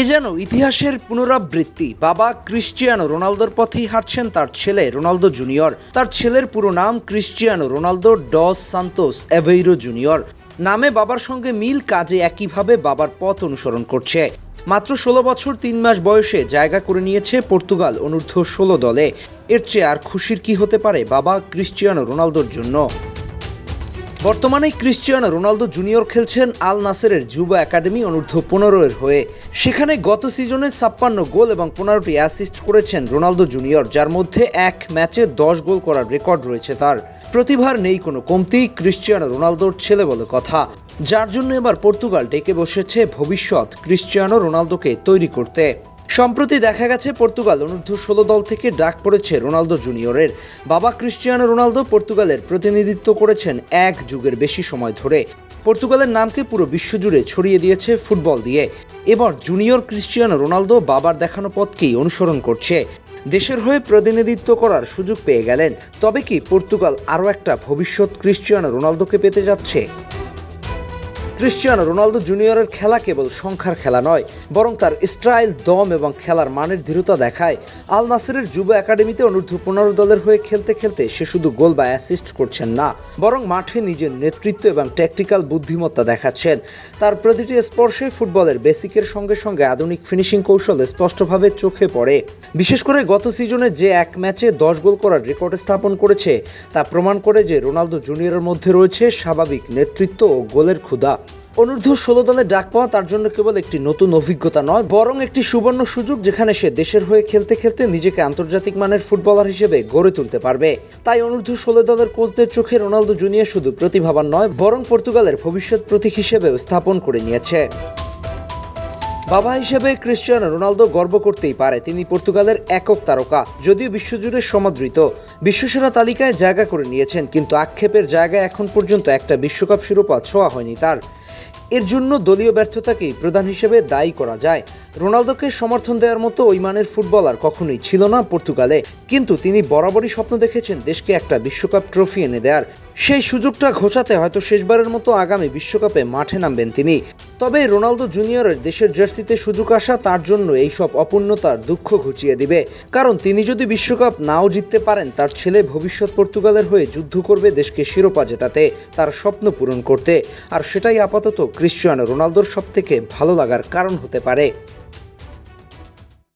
এ যেন ইতিহাসের পুনরাবৃত্তি। বাবা ক্রিশ্চিয়ানো রোনালদোর পথেই হাঁটছেন তার ছেলে রোনালদো জুনিয়র। তার ছেলের পুরো নাম Cristiano Ronaldo dos Santos Aveiro junior. নামে বাবার সঙ্গে মিল কাজে একইভাবে বাবার পথ অনুসরণ করছে। মাত্র ষোলো বছর তিন মাস বয়সে জায়গা করে নিয়েছে পর্তুগাল অনূর্ধ্ব ষোলো দলে। এর চেয়ে আর খুশির কি হতে পারে বাবা ক্রিশ্চিয়ানো রোনালদোর জন্য? বর্তমানে ক্রিশ্চিয়ানো রোনালদো জুনিয়র খেলছেন আল নাসেরের যুব একাডেমি অনূর্ধ্ব পনেরো এর হয়ে। সেখানে গত সিজনে ছাপ্পান্ন গোল এবং পনেরোটি অ্যাসিস্ট করেছেন রোনালদো জুনিয়র, যার মধ্যে এক ম্যাচে দশ গোল করার রেকর্ড রয়েছে তার। প্রতিভার নেই কোনো কমতি, ক্রিশ্চিয়ানো রোনালদোর ছেলে বলে কথা। যার জন্য এবার পর্তুগাল ডেকে বসেছে ভবিষ্যৎ ক্রিশ্চিয়ানো রোনালদোকে তৈরি করতে। সম্প্রতি দেখা গেছে পর্তুগাল অনূর্ধ্ব ষোলো দল থেকে ডাক পড়েছে রোনালদো জুনিয়রের। বাবা ক্রিশ্চিয়ানো রোনালদো পর্তুগালের প্রতিনিধিত্ব করেছেন এক যুগের বেশি সময় ধরে। পর্তুগালের নামকে পুরো বিশ্বজুড়ে ছড়িয়ে দিয়েছে ফুটবল দিয়ে। এবার জুনিয়র ক্রিশ্চিয়ানো রোনালদো বাবার দেখানো পথকেই অনুসরণ করছে। দেশের হয়ে প্রতিনিধিত্ব করার সুযোগ পেয়ে গেলেন। তবে কি পর্তুগাল আরও একটা ভবিষ্যৎ ক্রিশ্চিয়ানো রোনালদোকে পেতে যাচ্ছে? ক্রিশ্চিয়ানো রোনালদো জুনিয়রের খেলা কেবল সংখ্যার খেলা নয়, বরং তার স্টাইল, দম এবং খেলার মানের দৃঢ়তা দেখায়। আল নাসিরের যুব একাডেমিতে অনূর্ধ্ব পনেরো দলের হয়ে খেলতে খেলতে সে শুধু গোল বা অ্যাসিস্ট করছেন না, বরং মাঠে নিজের নেতৃত্ব এবং ট্যাকটিক্যাল বুদ্ধিমত্তা দেখাচ্ছেন। তার প্রতিটি স্পর্শে ফুটবলের বেসিকের সঙ্গে সঙ্গে আধুনিক ফিনিশিং কৌশল স্পষ্টভাবে চোখে পড়ে। বিশেষ করে গত সিজনে যে এক ম্যাচে দশ গোল করার রেকর্ড স্থাপন করেছে, তা প্রমাণ করে যে রোনালদো জুনিয়রের মধ্যে রয়েছে স্বাভাবিক নেতৃত্ব ও গোলের ক্ষুধা। অনূর্ধ্ব ষোলো দলে ডাক পাওয়া তার জন্য কেবল একটি নতুন অভিজ্ঞতা নয়, বরং একটি সুবর্ণ সুযোগ যেখানে সে দেশের হয়ে খেলতে খেলতে নিজেকে আন্তর্জাতিক মানের ফুটবলার হিসেবে গড়ে তুলতে পারবে। তাই অনূর্ধ্ব ষোলো দলের কোচদের চোখে রোনালদো জুনিয়র শুধু প্রতিভাবান নয়, বরং পর্তুগালের ভবিষ্যৎ প্রতীক হিসেবেও স্থাপন করে নিয়েছে। বাবা হিসেবে ক্রিশ্চিয়ানো রোনালদো গর্ব করতেই পারে, তিনি পর্তুগালের একক তারকা, যদিও বিশ্বজুড়ে সমাদৃত। বিশ্বসেরা তালিকায় জায়গা করে নিয়েছেন, কিন্তু আক্ষেপের জায়গায় এখন পর্যন্ত একটা বিশ্বকাপ শিরোপা ছোঁয়া হয়নি তার। এর জন্য দলীয় ব্যর্থতাকেই প্রধান হিসেবে দায়ী করা যায়। রোনালদোকে সমর্থন দেওয়ার মতো ওই মানের ফুটবলার কখনোই ছিল না পর্তুগালে। কিন্তু তিনি বরাবরই স্বপ্ন দেখেছেন দেশকে একটা বিশ্বকাপ ট্রফি এনে দেওয়ার সেই সুযোগটা ঘোষাতে হয়তো শেষবারের মতো আগামী বিশ্বকাপে মাঠে নামবেন তিনি। তবে রোনালদো জুনিয়রের দেশের জার্সিতে সুযোগ আসা তার জন্য এই সব অপূর্ণতার দুঃখ ঘুচিয়ে দিবে। কারণ তিনি যদি বিশ্বকাপ নাও জিততে পারেন, তার ছেলে ভবিষ্যৎ পর্তুগালের হয়ে যুদ্ধ করবে দেশকে শিরোপা জেতাতে, তার স্বপ্ন পূরণ করতে। আর সেটাই আপাতত ক্রিশ্চিয়ানো রোনালদোর সবথেকে ভালো লাগার কারণ হতে পারে।